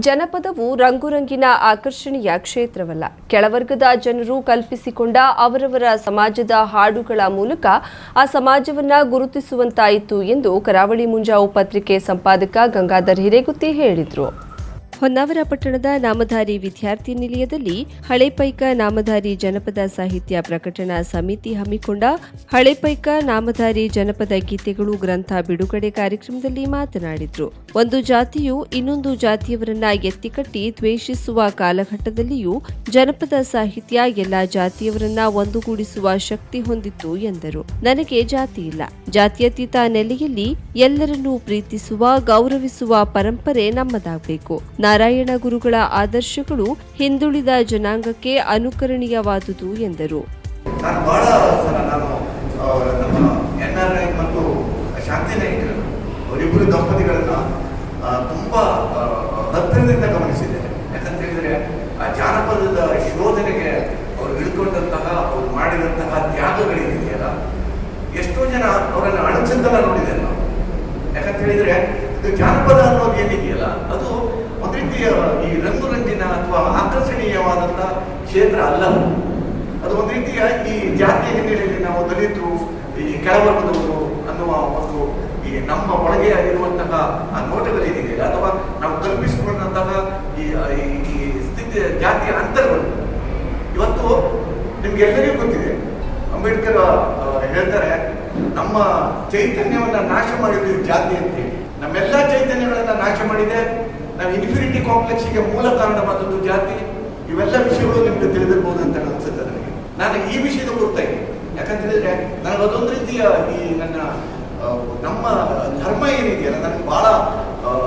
ಜನಪದವು ರಂಗುರಂಗಿನ ಆಕರ್ಷಣೀಯ ಕ್ಷೇತ್ರವಲ್ಲ. ಕೆಳವರ್ಗದ ಜನರು ಕಲ್ಪಿಸಿಕೊಂಡ ಅವರವರ ಸಮಾಜದ ಹಾಡುಗಳ ಮೂಲಕ ಆ ಸಮಾಜವನ್ನ ಗುರುತಿಸುವಂತಾಯಿತು ಎಂದು ಕರಾವಳಿ ಮುಂಜಾವು ಪತ್ರಿಕೆ ಸಂಪಾದಕ ಗಂಗಾಧರ್ ಹಿರೇಗುತ್ತಿ ಹೇಳಿದರು. ಹೊನ್ನಾವರ ಪಟ್ಟಣದ ನಾಮಧಾರಿ ವಿದ್ಯಾರ್ಥಿ ನಿಲಯದಲ್ಲಿ ಹಳೆಪೈಕ ನಾಮಧಾರಿ ಜನಪದ ಸಾಹಿತ್ಯ ಪ್ರಕಟಣಾ ಸಮಿತಿ ಹಮ್ಮಿಕೊಂಡ ಹಳೆಪೈಕ ನಾಮಧಾರಿ ಜನಪದ ಗೀತೆಗಳು ಗ್ರಂಥ ಬಿಡುಗಡೆ ಕಾರ್ಯಕ್ರಮದಲ್ಲಿ ಮಾತನಾಡಿದರು. ಒಂದು ಜಾತಿಯು ಇನ್ನೊಂದು ಜಾತಿಯವರನ್ನ ಎತ್ತಿಕಟ್ಟಿ ದ್ವೇಷಿಸುವ ಕಾಲಘಟ್ಟದಲ್ಲಿಯೂ ಜನಪದ ಸಾಹಿತ್ಯ ಎಲ್ಲಾ ಜಾತಿಯವರನ್ನ ಒಂದುಗೂಡಿಸುವ ಶಕ್ತಿ ಹೊಂದಿತ್ತು ಎಂದರು. ನನಗೆ ಜಾತಿ ಇಲ್ಲ. ಜಾತ್ಯತೀತ ನೆಲೆಯಲ್ಲಿ ಎಲ್ಲರನ್ನೂ ಪ್ರೀತಿಸುವ ಗೌರವಿಸುವ ಪರಂಪರೆ ನಮ್ಮದಾಗಬೇಕು. ನಾರಾಯಣ ಗುರುಗಳ ಆದರ್ಶಗಳು ಹಿಂದುಳಿದ ಜನಾಂಗಕ್ಕೆ ಅನುಕರಣೀಯವಾದುದು ಎಂದರು. ತುಂಬಾ ಹತ್ತಿರದಿಂದ ಗಮನಿಸಿದ್ದೇನೆ. ಯಾಕಂತ ಹೇಳಿದ್ರೆ ಆ ಜಾನಪದದ ಶೋಧನೆಗೆ ಅವರು ಇಳ್ಕೊಂಡಂತಹ ಅವ್ರು ಮಾಡಿದಂತಹ ತ್ಯಾಗಗಳಿದೆಯಲ್ಲ, ಎಷ್ಟೋ ಜನ ಅವರನ್ನು ಅಣಚಂದನ ನೋಡಿದೆ ನಾವು. ಯಾಕಂತ ಹೇಳಿದ್ರೆ ಇದು ಜಾನಪದ ಅನ್ನೋದು ಏನಿದೆಯಲ್ಲ, ಅದು ರೀತಿಯ ಈ ರಂಗು ರಂಗಿನ ಅಥವಾ ಆಕರ್ಷಣೀಯವಾದಂತಹ ಕ್ಷೇತ್ರ ಅಲ್ಲ ಅದು. ಒಂದು ರೀತಿಯ ಈ ಜಾತಿಯ ಹಿನ್ನೆಲೆಯಲ್ಲಿ ನಾವು ದಲಿತರು ಈ ಕೆಳವರ್ಗದವರು ಅನ್ನುವ ಒಂದು ಈ ನಮ್ಮ ಒಳಗೆ ಇರುವಂತಹ ಆ ಏನಿದೆ, ಅಥವಾ ನಾವು ಕಲ್ಪಿಸಿಕೊಂಡಂತಹ ಈ, ಈ- ಸ್ಥಿತಿ, ಜಾತಿಯ ಅಂತರಗಳು ಇವತ್ತು ನಿಮ್ಗೆಲ್ಲರಿಗೂ ಗೊತ್ತಿದೆ, ಅಂಬೇಡ್ಕರ್ ಹೇಳ್ತಾರೆ, ನಮ್ಮ ಚೈತನ್ಯವನ್ನ ನಾಶ ಮಾಡಿದ್ದು ಜಾತಿ ಅಂತ ಹೇಳಿ ನಮ್ಮೆಲ್ಲ ಚೈತನ್ಯಗಳನ್ನ ನಾಶ ಮಾಡಿದೆ ನಾವು ಇನ್ಫಿನಿಟಿ ಕಾಂಪ್ಲೆಕ್ಸ್ಗೆ ಮೂಲ ಕಾರಣವಾದದ್ದು ಜಾತಿ, ಇವೆಲ್ಲ ವಿಷಯಗಳು ನಿಮ್ಗೆ ತಿಳಿದಿರ್ಬೋದು ಅಂತ ಅನ್ಸುತ್ತೆ ನನಗೆ. ನಾನು ಈ ವಿಷಯದ ಕುರಿತಾಗಿ. ಯಾಕಂತ ಹೇಳಿದ್ರೆ ನನಗೆ ಅದೊಂದು ರೀತಿಯ ಈ ನನ್ನ ನಮ್ಮ ಧರ್ಮ ಏನಿದೆಯಲ್ಲ, ನನಗೆ ಬಹಳ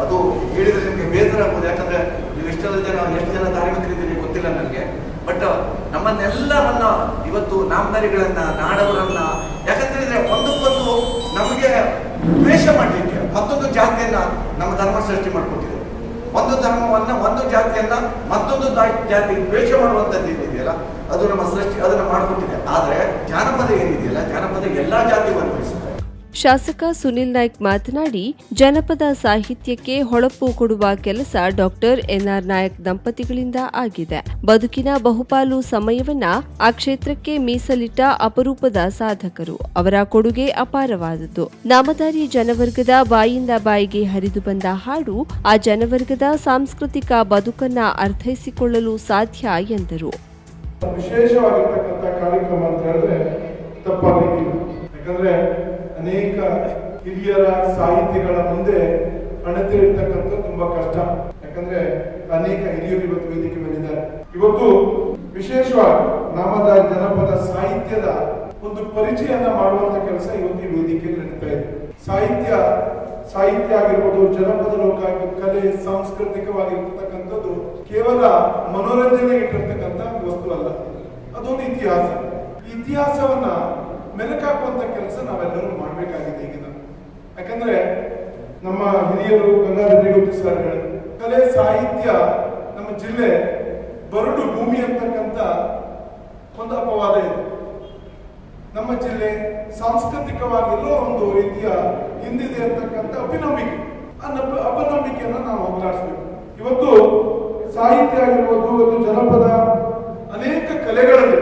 ಅದು ಹೇಳಿದ್ರೆ ನಿಮಗೆ ಬೇಸರ ಆಗ್ಬೋದು. ಯಾಕಂದ್ರೆ ನೀವು ಎಷ್ಟೆಲ್ಲ ಜನ, ಎಷ್ಟು ಜನ ಧಾರ್ಮಿಕರಿದ್ದೀರಿ ಗೊತ್ತಿಲ್ಲ ನನಗೆ. ಬಟ್ ನಮ್ಮನ್ನೆಲ್ಲವನ್ನ ಇವತ್ತು ನಾಮದಾರಿಗಳನ್ನ ನಾಡವರನ್ನ ಯಾಕಂತ ಹೇಳಿದ್ರೆ ಒಂದಕ್ಕೊಂದು ನಮಗೆ ದ್ವೇಷ ಮಾಡಲಿಕ್ಕೆ ಮತ್ತೊಂದು ಜಾತಿಯನ್ನ ನಮ್ಮ ಧರ್ಮ ಸೃಷ್ಟಿ ಮಾಡ್ಕೊಟ್ಟಿದೆ. ಒಂದು ಧರ್ಮವನ್ನ ಒಂದು ಜಾತಿಯನ್ನ ಮತ್ತೊಂದು ಜಾತಿಗೆ ಜಾತಿ ದ್ವೇಷ ಮಾಡುವಂತದ್ದು ಏನಿದೆಯಲ್ಲ, ಅದು ನಮ್ಮ ಸೃಷ್ಟಿ ಅದನ್ನ ಮಾಡ್ಕೊಟ್ಟಿದೆ. ಆದ್ರೆ ಜಾನಪದ ಏನಿದೆಯಲ್ಲ, ಜಾನಪದ ಎಲ್ಲಾ ಅನ್ವಯಿಸುತ್ತೆ ಶಾಸಕ ಸುನಿಲ್ ನಾಯ್ಕ್ ಮಾತನಾಡಿ, ಜನಪದ ಸಾಹಿತ್ಯಕ್ಕೆ ಹೊಳಪು ಕೊಡುವ ಕೆಲಸ ಡಾಕ್ಟರ್ ಎನ್ಆರ್ ನಾಯಕ್ ದಂಪತಿಗಳಿಂದ ಆಗಿದೆ. ಬದುಕಿನ ಬಹುಪಾಲು ಸಮಯವನ್ನ ಆ ಕ್ಷೇತ್ರಕ್ಕೆ ಮೀಸಲಿಟ್ಟ ಅಪರೂಪದ ಸಾಧಕರು. ಅವರ ಕೊಡುಗೆ ಅಪಾರವಾದದ್ದು. ನಾಮಧಾರಿ ಜನವರ್ಗದ ಬಾಯಿಂದ ಬಾಯಿಗೆ ಹರಿದು ಬಂದ ಹಾಡು, ಆ ಜನವರ್ಗದ ಸಾಂಸ್ಕೃತಿಕ ಬದುಕನ್ನ ಅರ್ಥೈಸಿಕೊಳ್ಳಲು ಸಾಧ್ಯ ಎಂದರು. ಯಾಕಂದ್ರೆ ಅನೇಕ ಹಿರಿಯರ ಸಾಹಿತಿಗಳ ಮುಂದೆ ಅಣತೆ ಇರ್ತಕ್ಕಂಥ ತುಂಬಾ ಕಷ್ಟ. ಯಾಕಂದ್ರೆ ಅನೇಕ ಹಿರಿಯರು ಇವತ್ತು ವೇದಿಕೆ ಬಂದಿದ್ದಾರೆ ಇವತ್ತು ವಿಶೇಷವಾಗಿ ನಾಮದ ಜನಪದ ಸಾಹಿತ್ಯದ ಒಂದು ಪರಿಚಯನ ಮಾಡುವಂತ ಕೆಲಸ ಇವತ್ತು ಈ ವೇದಿಕೆಯಲ್ಲಿ ನಡೀತಾ ಇದೆ. ಸಾಹಿತ್ಯ ಸಾಹಿತ್ಯ ಆಗಿರ್ಬೋದು, ಜನಪದ ಲೋಕ ಕಲೆ ಸಾಂಸ್ಕೃತಿಕವಾಗಿರ್ತಕ್ಕಂಥದ್ದು ಕೇವಲ ಮನೋರಂಜನೆ ಇಟ್ಟಿರ್ತಕ್ಕಂಥ ವಸ್ತು ಅಲ್ಲ. ಅದೊಂದು ಇತಿಹಾಸ. ಇತಿಹಾಸವನ್ನ ಮೆಲುಕಾಕುವಂತ ಕೆಲಸ ನಾವೆಲ್ಲರೂ ಮಾಡಬೇಕಾಗಿದೆ ಈಗಿನ. ಯಾಕಂದ್ರೆ ನಮ್ಮ ಹಿರಿಯರು ಕನ್ನಡ ಸರ್ ಕಲೆ, ಸಾಹಿತ್ಯ ನಮ್ಮ ಜಿಲ್ಲೆ ಬರಡು ಭೂಮಿ ಅಂತಕ್ಕಂಥ ಒಂದು ಅಪವಾದ ಇದೆ. ನಮ್ಮ ಜಿಲ್ಲೆ ಸಾಂಸ್ಕೃತಿಕವಾಗಿರೋ ಒಂದು ರೀತಿಯ ಹಿಂದಿದೆ ಅಂತಕ್ಕಂಥ ಅಪಿನಂಬಿಕೆ ಆ ಅಪನಂಬಿಕೆಯನ್ನು ನಾವು ಹೋಗಲಾಡಿಸ್ಬೇಕು. ಇವತ್ತು ಸಾಹಿತ್ಯ ಆಗಿರ್ಬೋದು ಇವತ್ತು ಜನಪದ ಅನೇಕ ಕಲೆಗಳಲ್ಲಿ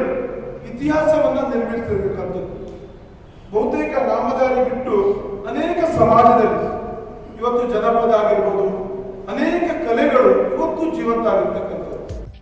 ಇತಿಹಾಸವನ್ನು ನಿರ್ಮಿಸಿರ್ತಕ್ಕಂಥದ್ದು ಬಹುತೇಕ ನಾಮಧಾರಿ ಬಿಟ್ಟು ಅನೇಕ ಸಮಾಜದಲ್ಲಿ ಇವತ್ತು ಜನಪದ ಆಗಿರ್ಬೋದು ಅನೇಕ ಕಲೆಗಳು ಇವತ್ತು ಜೀವಂತ ಆಗಿರ್ತಕ್ಕಂಥದ್ದು.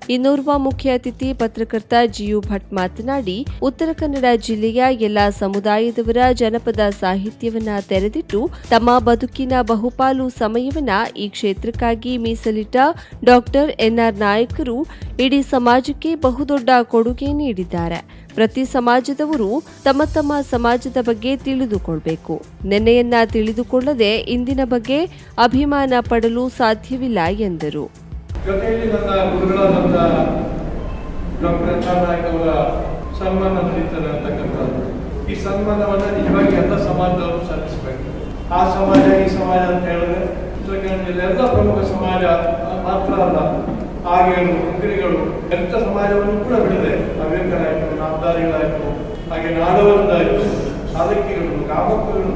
ಇನ್ನೋರ್ವ ಮುಖ್ಯ ಅತಿಥಿ ಪತ್ರಕರ್ತ ಜಿಯು ಭಟ್ ಮಾತನಾಡಿ, ಉತ್ತರ ಕನ್ನಡ ಜಿಲ್ಲೆಯ ಎಲ್ಲ ಸಮುದಾಯದವರ ಜನಪದ ಸಾಹಿತ್ಯವನ್ನ ತೆರೆದಿಟ್ಟು ತಮ್ಮ ಬದುಕಿನ ಬಹುಪಾಲು ಸಮಯವನ್ನ ಈ ಕ್ಷೇತ್ರಕ್ಕಾಗಿ ಮೀಸಲಿಟ್ಟ ಡಾಕ್ಟರ್ ಎನ್ಆರ್ ನಾಯಕರು ಇಡೀ ಸಮಾಜಕ್ಕೆ ಬಹುದೊಡ್ಡ ಕೊಡುಗೆ ನೀಡಿದ್ದಾರೆ. ಪ್ರತಿ ಸಮಾಜದವರು ತಮ್ಮ ತಮ್ಮ ಸಮಾಜದ ಬಗ್ಗೆ ತಿಳಿದುಕೊಳ್ಬೇಕು. ನೆನ್ನೆಯನ್ನ ತಿಳಿದುಕೊಳ್ಳದೆ ಇಂದಿನ ಬಗ್ಗೆ ಅಭಿಮಾನ ಪಡಲು ಸಾಧ್ಯವಿಲ್ಲ ಎಂದರು. ಜೊತೆಯಲ್ಲಿ ನನ್ನ ಗುರುಗಳಾದಂಥ ಡಾಕ್ಟರ್ ಎಚ್ ಆರ್ ನಾಯಕ್ ಅವರ ಸನ್ಮಾನ ನಡೀತಾರೆ ಅಂತಕ್ಕಂಥದ್ದು. ಈ ಸನ್ಮಾನವನ್ನು ನಿಜವಾಗಿ ಎಲ್ಲ ಸಮಾಜದವರು ಸಲ್ಲಿಸಬೇಕು ಆ ಸಮಾಜ, ಈ ಸಮಾಜ ಅಂತ ಹೇಳಿದ್ರೆ ಉತ್ತರ ಕನ್ನಡ ಜಿಲ್ಲೆ ಎಲ್ಲ ಪ್ರಮುಖ ಸಮಾಜ ಮಾತ್ರ ಅಲ್ಲ. ಆಗೇಳು ಹುಗ್ರಿಗಳು ಎಂಥ ಸಮಾಜವನ್ನು ಕೂಡ ಬಿಡದೆ ಆಯಿತು ನಾಮದಾರಿಗಳಾಯಿತು, ಹಾಗೆ ನಾಡವರದ್ದಾಯಿತು ಸಾಧಕಿಗಳು ಗ್ರಾಮಕ್ಕಗಳು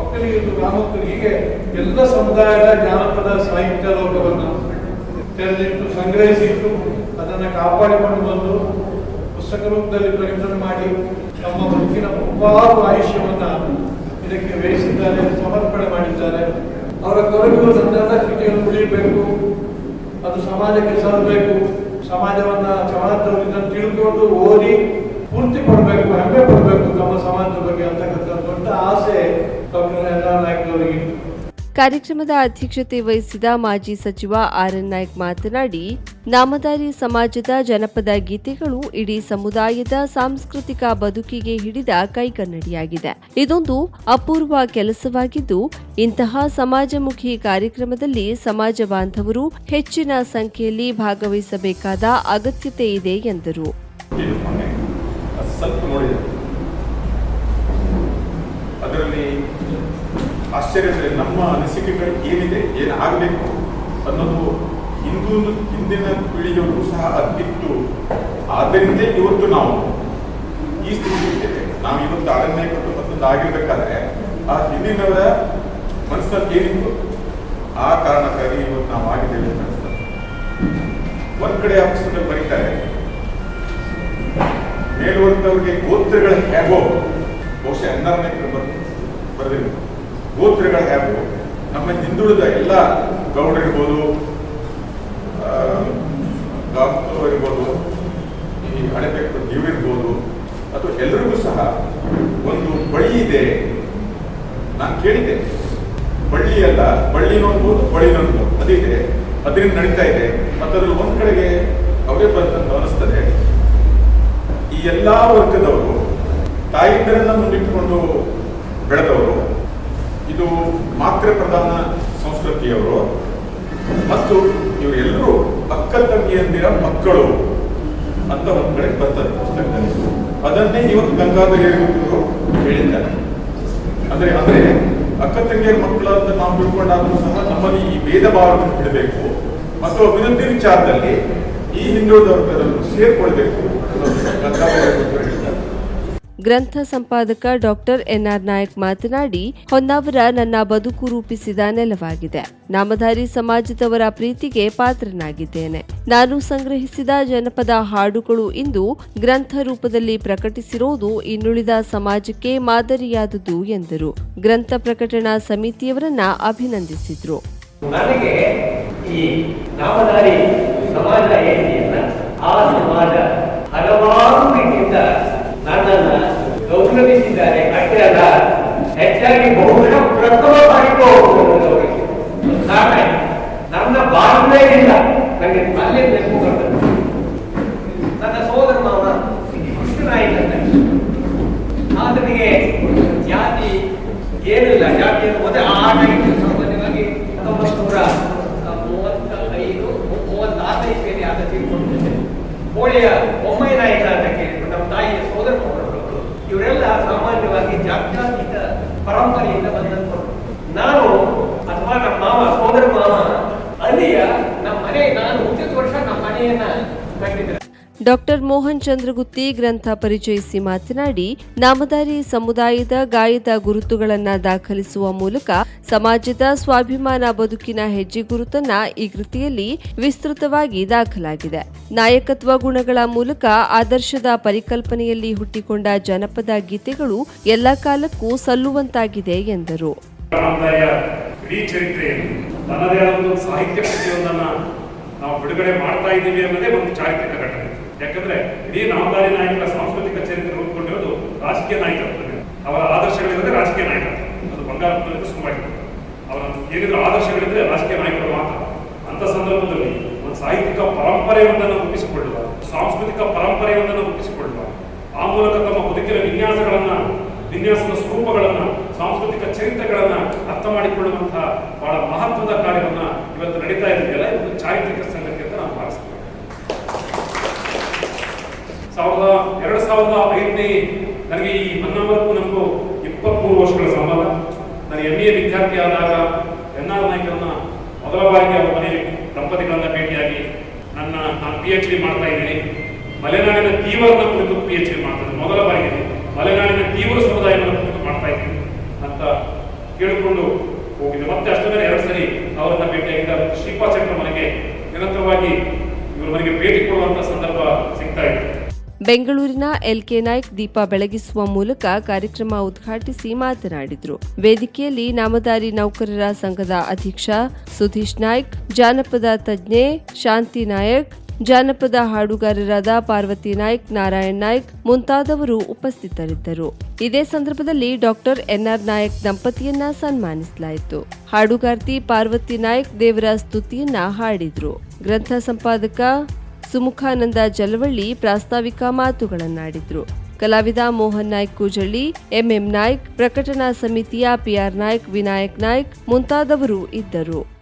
ಒಕ್ಕಲಿಗರು ಕಾಮಕ್ಕರು ಹೀಗೆ ಎಲ್ಲ ಸಮುದಾಯದ ಜಾನಪದ ಸಾಹಿತ್ಯ ಲೋಕವನ್ನು ತೆರೆದಿಟ್ಟು ಸಂಗ್ರಹಿಸಿಟ್ಟು ಅದನ್ನು ಕಾಪಾಡಿಕೊಂಡು ಬಂದು ಪುಸ್ತಕ ರೂಪದಲ್ಲಿ ಪ್ರಕಟಣೆ ಮಾಡಿ ತಮ್ಮ ಬದುಕಿನ ಬಹುಪಾಲು ಆಯುಷ್ಯವನ್ನು ಇದಕ್ಕೆ ವ್ಯಯಿಸಿದ್ದಾರೆ, ಸಮರ್ಪಣೆ ಮಾಡಿದ್ದಾರೆ. ಅವರ ಕೊರಗು ನನ್ನೆಲ್ಲ ಕೃತಿಯನ್ನು ಉಳಿಯಬೇಕು. ಅದು ಸಮಾಜಕ್ಕೆ ಸಲ್ಲಬೇಕು. ಸಮಾಜವನ್ನ ಸಮಾಜದವರಿಂದ ತಿಳ್ಕೊಂಡು ಓದಿ ಪೂರ್ತಿ ಪಡಬೇಕು, ಹೆಮ್ಮೆ ಪಡಬೇಕು ನಮ್ಮ ಸಮಾಜದ ಬಗ್ಗೆ ಅಂತಕ್ಕಂಥ ದೊಡ್ಡ ಆಸೆ ಡಾಕ್ಟರ್ ಎನ್ ಆರ್ ನಾಯ್ಕರವರಿಗೆ ಕಾರ್ಯಕ್ರಮದ ಅಧ್ಯಕ್ಷತೆ ವಹಿಸಿದ ಮಾಜಿ ಸಚಿವ ಆರ್ ಎನ್ ನಾಯ್ಕ್ ಮಾತನಾಡಿ, ನಾಮಧಾರಿ ಸಮಾಜದ ಜನಪದ ಗೀತೆಗಳು ಇಡೀ ಸಮುದಾಯದ ಸಾಂಸ್ಕೃತಿಕ ಬದುಕಿಗೆ ಹಿಡಿದ ಕೈಕನ್ನಡಿಯಾಗಿದೆ ಇದೊಂದು ಅಪೂರ್ವ ಕೆಲಸವಾಗಿದ್ದು, ಇಂತಹ ಸಮಾಜಮುಖಿ ಕಾರ್ಯಕ್ರಮದಲ್ಲಿ ಸಮಾಜ ಬಾಂಧವರು ಹೆಚ್ಚಿನ ಸಂಖ್ಯೆಯಲ್ಲಿ ಭಾಗವಹಿಸಬೇಕಾದ ಅಗತ್ಯತೆ ಇದೆ ಎಂದರು. ಅದರಲ್ಲಿ ಆಶ್ಚರ್ಯ ನಮ್ಮ ಅನಿಸಿಕೆಗಳು ಏನಿದೆ, ಏನು ಆಗಬೇಕು ಅನ್ನೋದು ಹಿಂದೂ ಹಿಂದಿನ ಪೀಳಿಗೆಯವರು ಸಹ ಅದಿತ್ತು ಆದ್ದರಿಂದ ಇವತ್ತು ನಾವು ಈ ಸ್ಥಿತಿ ಇದ್ದೇವೆ. ನಾವು ಇವತ್ತು ಅರಣ್ಯ ಕೊಟ್ಟು ಮತ್ತೊಂದು ಆಗಿರ್ಬೇಕಾದ್ರೆ, ಆ ಹಿಂದಿನವರ ಮನಸ್ಸಲ್ಲಿ ಏನಿತ್ತು? ಆ ಕಾರಣಕ್ಕಾಗಿ ಇವತ್ತು ನಾವು ಆಗಿದ್ದೇವೆ ಅಂತ ಅನಿಸ್ತದೆ ಒಂದ್ ಕಡೆ ಆ ಪುಸ್ತಕದಲ್ಲಿ ಬರೀತಾರೆ, ಮೇಲ್ವರ್ಗದವರಿಗೆ ಗೋತ್ರಗಳ ಹೇಗೋ ಬಹುಶಃ ಹನ್ನೊಂದನೇ ಬರೆದಿಲ್ಲ ಗೋತ್ರಗಳ ಹ್ಯಾಬು ನಮ್ಮ ಹಿಂದುಳಿದ ಎಲ್ಲ ಗೌಡರಿರ್ಬೋದು ಇರ್ಬೋದು ಇರ್ಬೋದು, ಈ ಹಳೆಬೇಕು ನೀವಿರ್ಬೋದು ಅಥವಾ ಎಲ್ಲರಿಗೂ ಸಹ ಒಂದು ಬಳಿ ಇದೆ. ನಾನು ಕೇಳಿದ್ದೆ. ಬಳ್ಳಿ ಅಲ್ಲ ಬಳ್ಳಿ ನೋಡ್ಬೋದು ಬಳಿ ನೋಡ್ಬೋದು ಅದಿದೆ ಅದರಿಂದ ನಡೀತಾ ಇದೆ. ಮತ್ತು ಅದ್ರಲ್ಲಿ ಒಂದ್ ಕಡೆಗೆ ಅವರೇ ಬಂತಂತ ಅನಿಸ್ತದೆ. ಈ ಎಲ್ಲಾ ವರ್ಗದವರು ತಾಯಿಂದರನ್ನ ಮುಂದಿಟ್ಟುಕೊಂಡು ಬೆಳೆದವರು ಮಾತೃ ಪ್ರಧಾನ ಸಂಸ್ಕೃತಿಯವರು ಮತ್ತು ಇವರೆಲ್ಲರೂ ಅಕ್ಕ ತಂಗಿಯಂದಿರ ಮಕ್ಕಳು ಅಂತ ಒಂದು ಕಡೆ ಬರ್ತದೆ ಪುಸ್ತಕದಲ್ಲಿ. ಅದನ್ನೇ ಇವತ್ತು ಗಂಗಾಧರ ಹೇಳಿದ್ರು ಹೇಳಿದ್ದಾರೆ. ಅಂದ್ರೆ ಅಂದ್ರೆ ಅಕ್ಕ ತಂಗಿಯರ ಮಕ್ಕಳು ಅಂತ ನಾವು ತಿಳ್ಕೊಂಡಾದ್ರೂ ಸಹ ನಮ್ಮಲ್ಲಿ ಈ ಭೇದ ಭಾವವನ್ನು ಬಿಡಬೇಕು ಮತ್ತು ಅಭಿವೃದ್ಧಿ ವಿಚಾರದಲ್ಲಿ ಈ ಹಿಂದೂ ಧರ್ಮದಲ್ಲೂ ಸೇರ್ಕೊಳ್ಬೇಕು ಅನ್ನೋದನ್ನ ಗಂಗಾಧರ ಹಿರಿಯೂರು ಹೇಳಿದ್ದಾರೆ ಗ್ರಂಥ ಸಂಪಾದಕ ಡಾಕ್ಟರ್ ಎನ್ಆರ್ ನಾಯಕ್ ಮಾತನಾಡಿ, ಹೊನ್ನಾವರ ನನ್ನ ಬದುಕು ರೂಪಿಸಿದ ನೆಲವಾಗಿದೆ. ನಾಮಧಾರಿ ಸಮಾಜದವರ ಪ್ರೀತಿಗೆ ಪಾತ್ರನಾಗಿದ್ದೇನೆ. ನಾನು ಸಂಗ್ರಹಿಸಿದ ಜನಪದ ಹಾಡುಗಳು ಇಂದು ಗ್ರಂಥ ರೂಪದಲ್ಲಿ ಪ್ರಕಟಿಸಿರುವುದು ಇನ್ನುಳಿದ ಸಮಾಜಕ್ಕೆ ಮಾದರಿಯಾದುದು ಎಂದರು. ಗ್ರಂಥ ಪ್ರಕಟಣಾ ಸಮಿತಿಯವರನ್ನ ಅಭಿನಂದಿಸಿದ್ರು. ಹಲವಾರು ರೀತಿಯಿಂದ ನನ್ನನ್ನ ಗೌರವಿಸಿದ್ದಾರೆ. ಅಷ್ಟೇ ಅಲ್ಲ ಹೆಚ್ಚಾಗಿ ಬಹುಶಃ ಪ್ರಥಮ ಬಾರಿಗೆ ಅವರಿಗೆ. ಗೌರವಿಸಿದ್ದಾರೆ ಕಾರಣ ಇಲ್ಲ. ನನ್ನ ನನಗೆ ಅಲ್ಲೇ ನೆನಪು ಬರ್ತದೆ. ನನ್ನ ಸೋದರ ಮಾವ ಕೃಷ್ಣನಾಯಿತಂತೆ ಆತನಿಗೆ ಜಾತಿ ಏನಿಲ್ಲ ಜಾತಿ ಮೊದಲು ಆ ಟೈಮ್ ಸಾಮಾನ್ಯವಾಗಿ ಹತ್ತೊಂಬತ್ತು ನೂರ ಮೂವತ್ತೈದು ಮೂವತ್ತಾರನೇ ಇಸ್ವಿಯಲ್ಲಿ ಆತ ತೀರ್ಕೊಂಡಿದ್ದೆ ಬೊಮ್ಮೈ ನಾಯಕ ಅಂತ ಕೇಳಿದ್ರು ನಮ್ಮ ತಾಯಿಯ ಸೋದರ ಮಕ್ಕಳು ಇವರೆಲ್ಲ ಸಾಮಾನ್ಯವಾಗಿ ಜಾತ್ಯಾತೀತ ಪರಂಪರೆಯಿಂದ ಬಂದಂಥವ್ರು. ನಾನು ಅಥವಾ ನಮ್ಮ ಮಾವ ಸೋದರ ಮಾವ ಅಲ್ಲಿಯ ನಮ್ಮ ಮನೆ, ನಾನು ಹುಟ್ಟಿದ ವರ್ಷ ನಮ್ಮ ಮನೆಯನ್ನ ಡಾಕ್ಟರ್ ಮೋಹನ್ ಚಂದ್ರಗುತ್ತಿ ಗ್ರಂಥ ಪರಿಚಯಿಸಿ ಮಾತನಾಡಿ, ನಾಮಧಾರಿ ಸಮುದಾಯದ ಗಾಯದ ಗುರುತುಗಳನ್ನು ದಾಖಲಿಸುವ ಮೂಲಕ ಸಮಾಜದ ಸ್ವಾಭಿಮಾನ ಬದುಕಿನ ಹೆಜ್ಜೆ ಗುರುತನ್ನ ಈ ಕೃತಿಯಲ್ಲಿ ವಿಸ್ತೃತವಾಗಿ ದಾಖಲಾಗಿದೆ. ನಾಯಕತ್ವ ಗುಣಗಳ ಮೂಲಕ ಆದರ್ಶದ ಪರಿಕಲ್ಪನೆಯಲ್ಲಿ ಹುಟ್ಟಿಕೊಂಡ ಜನಪದ ಗೀತೆಗಳು ಎಲ್ಲ ಕಾಲಕ್ಕೂ ಸಲ್ಲುವಂತಾಗಿದೆ ಎಂದರು. ಸಾಹಿತ್ಯ ನಾವು ಬಿಡುಗಡೆ ಮಾಡ್ತಾ ಇದ್ದೀವಿ ಅನ್ನೋದೇ ಒಂದು ಚಾರಿತ್ರಿಕ ಘಟನೆ. ಯಾಕಂದ್ರೆ ಇಡೀ ನಾಮದಾರಿ ನಾಯಕರ ಸಾಂಸ್ಕೃತಿಕ ಚರಿತ್ರೆ ರೂಪುಗೊಂಡಿರೋದು ರಾಜಕೀಯ ನಾಯಕತ್ವನೇ. ಅವರ ಆದರ್ಶಗಳಿಲ್ಲದೆ ರಾಜಕೀಯ ನಾಯಕತ್ವ. ಅದು ಬಂಗಾರದಲ್ಲಿ ಶುರುವಾಗಿದೆ ಅವರ ಏನಿದ್ರು ಆದರ್ಶಗಳಿದ್ರೆ ರಾಜಕೀಯ ನಾಯಕರು ಮಾತ್ರ. ಅಂತ ಸಂದರ್ಭದಲ್ಲಿ ಒಂದು ಸಾಹಿತ್ಯಿಕ ಪರಂಪರೆಯೊಂದನ್ನು ರೂಪಿಸಿಕೊಳ್ಳುವ, ಸಾಂಸ್ಕೃತಿಕ ಪರಂಪರೆಯೊಂದನ್ನು ರೂಪಿಸಿಕೊಳ್ಳುವ, ಆ ಮೂಲಕ ತಮ್ಮ ಬದುಕಿನ ವಿನ್ಯಾಸಗಳನ್ನ, ವಿನ್ಯಾಸದ ಸ್ವರೂಪಗಳನ್ನ, ಸಾಂಸ್ಕೃತಿಕ ಚರಿತ್ರೆಗಳನ್ನ ಅರ್ಥ ಮಾಡಿಕೊಳ್ಳುವಂತಹ ಬಹಳ ಮಹತ್ವದ ಕಾರ್ಯವನ್ನ ಇವತ್ತು ನಡೀತಾ ಇದೆಯಲ್ಲ ಇದು ಚಾರಿತ್ರಿಕ ಸಂಗತಿ ಅಂತ ನಾನು ಭಾವಿಸ್ತೇನೆ ಸಾವಿರದ ಎರಡು ನನಗೆ ಈ ಹನ್ನೊಂಬತ್ತು ನಮಗೂ ಇಪ್ಪತ್ತ್ಮೂರು ವರ್ಷಗಳ ಸಂಬಂಧ. ನಾನು ಎಂ ಎ ವಿದ್ಯಾರ್ಥಿ ಆದಾಗ ಎನ್ ಆರ್ ನಾಯ್ಕರನ್ನ ಮೊದಲ ಬಾರಿಗೆ ಅವರ ಮನೆ ದಂಪತಿಗಳನ್ನ ಭೇಟಿಯಾಗಿ ನನ್ನ, ನಾನು ಪಿ ಎಚ್ ಡಿ ಮಾಡ್ತಾ ಇದ್ದೀನಿ. ಮಲೆನಾಡಿನ ತೀವ್ರನ ಕುರಿತು ಪಿ ಎಚ್ ಡಿ ಮಾಡ್ತಾರೆ ಮೊದಲ ಬಾರಿಗೆ ಮಲೆನಾಡಿನ ತೀವ್ರ ಸಮುದಾಯವನ್ನು ಕುರಿತು ಮಾಡ್ತಾ ಇದ್ದೀನಿ ಅಂತ ಕೇಳಿಕೊಂಡು ಹೋಗಿದ್ದೆ. ಮತ್ತೆ ಅಷ್ಟೇ ಎರಡು ಸರಿ ಅವರನ್ನ ಭೇಟಿಯಾಗಿದ್ದ ಶ್ರೀಪಾಚಕ್ರ ಮನೆಗೆ ನಿರಂತರವಾಗಿ ಇವರು ಮನೆಗೆ ಭೇಟಿ ಕೊಡುವಂತ ಬೆಂಗಳೂರಿನ ಎಲ್ಕೆ ನಾಯ್ಕ್ ದೀಪ ಬೆಳಗಿಸುವ ಮೂಲಕ ಕಾರ್ಯಕ್ರಮ ಉದ್ಘಾಟಿಸಿ ಮಾತನಾಡಿದರು. ವೇದಿಕೆಯಲ್ಲಿ ನಾಮದಾರಿ ನೌಕರರ ಸಂಘದ ಅಧ್ಯಕ್ಷ ಸುಧೀಶ್ ನಾಯ್ಕ್, ಜಾನಪದ ತಜ್ಞೆ ಶಾಂತಿ ನಾಯಕ್, ಜಾನಪದ ಹಾಡುಗಾರರಾದ ಪಾರ್ವತಿ ನಾಯ್ಕ್, ನಾರಾಯಣ್ ನಾಯ್ಕ್ ಮುಂತಾದವರು ಉಪಸ್ಥಿತರಿದ್ದರು. ಇದೇ ಸಂದರ್ಭದಲ್ಲಿ ಡಾಕ್ಟರ್ ಎನ್ಆರ್ ನಾಯಕ್ ದಂಪತಿಯನ್ನ ಸನ್ಮಾನಿಸಲಾಯಿತು. ಹಾಡುಗಾರ್ತಿ ಪಾರ್ವತಿ ನಾಯ್ಕ್ ದೇವರ ಸ್ತುತಿಯನ್ನ ಹಾಡಿದ್ರು. ಗ್ರಂಥ ಸಂಪಾದಕ ಸುಮುಖಾನಂದ ಜಲವಳ್ಳಿ ಪ್ರಾಸ್ತಾವಿಕ ಮಾತುಗಳನ್ನಾಡಿದ್ರು. ಕಲಾವಿದ ಮೋಹನ್ ನಾಯ್ಕ್ ಕೂಜಳ್ಳಿ, ಎಂಎಂ ನಾಯ್ಕ್, ಪ್ರಕಟಣಾ ಸಮಿತಿಯ ಪಿಆರ್ ನಾಯ್ಕ್, ವಿನಾಯಕ್ ನಾಯ್ಕ್ ಮುಂತಾದವರು ಇದ್ದರು.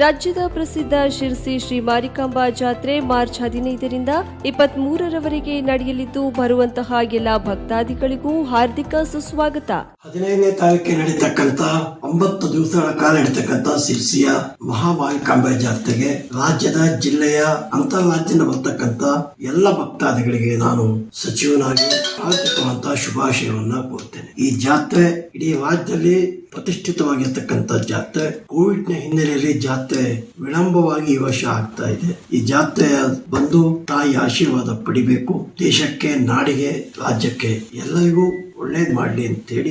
ರಾಜ್ಯದ ಪ್ರಸಿದ್ಧ ಶಿರ್ಸಿ ಶ್ರೀ ಮಾರಿಕಾಂಬಾ ಜಾತ್ರೆ ಮಾರ್ಚ್ ಹದಿನೈದರಿಂದ ಇಪ್ಪತ್ಮೂರರವರೆಗೆ ನಡೆಯಲಿದ್ದು, ಬರುವಂತಹ ಎಲ್ಲ ಭಕ್ತಾದಿಗಳಿಗೂ ಹಾರ್ದಿಕ ಸುಸ್ವಾಗತ. ಹದಿನೈದನೇ ತಾರೀಕಿಗೆ ನಡೀತಕ್ಕಂತ ಒಂಬತ್ತು ದಿವಸಗಳ ಕಾಲ ಇರ್ತಕ್ಕಂಥ ಸಿರ್ಸಿಯ ಮಹಾಮಾರಿಕಾಂಬೆ ಜಾತ್ರೆಗೆ ರಾಜ್ಯದ ಜಿಲ್ಲೆಯ ಅಂತಾರಾಜ್ಯದಿಂದ ಬರ್ತಕ್ಕಂಥ ಎಲ್ಲ ಭಕ್ತಾದಿಗಳಿಗೆ ನಾನು ಸಚಿವನಾಗಿ ಆರ್ಥಿಕವಂತ ಶುಭಾಶಯವನ್ನ ಕೋರ್ತೇನೆ ಈ ಜಾತ್ರೆ ಇಡೀ ರಾಜ್ಯದಲ್ಲಿ ಪ್ರತಿಷ್ಠಿತವಾಗಿರ್ತಕ್ಕಂಥ ಜಾತ್ರೆ. ಕೋವಿಡ್ನ ಹಿನ್ನೆಲೆಯಲ್ಲಿ ಜಾತ್ರೆ ವಿಳಂಬವಾಗಿ ಈ ವರ್ಷ ಆಗ್ತಾ ಇದೆ. ಈ ಜಾತ್ರೆ ಬಂದು ತಾಯಿ ಆಶೀರ್ವಾದ ಪಡಿಬೇಕು. ದೇಶಕ್ಕೆ, ನಾಡಿಗೆ, ರಾಜ್ಯಕ್ಕೆ ಎಲ್ಲರಿಗೂ ಒಳ್ಳೇದ್ ಮಾಡ್ಲಿ ಅಂತೇಳಿ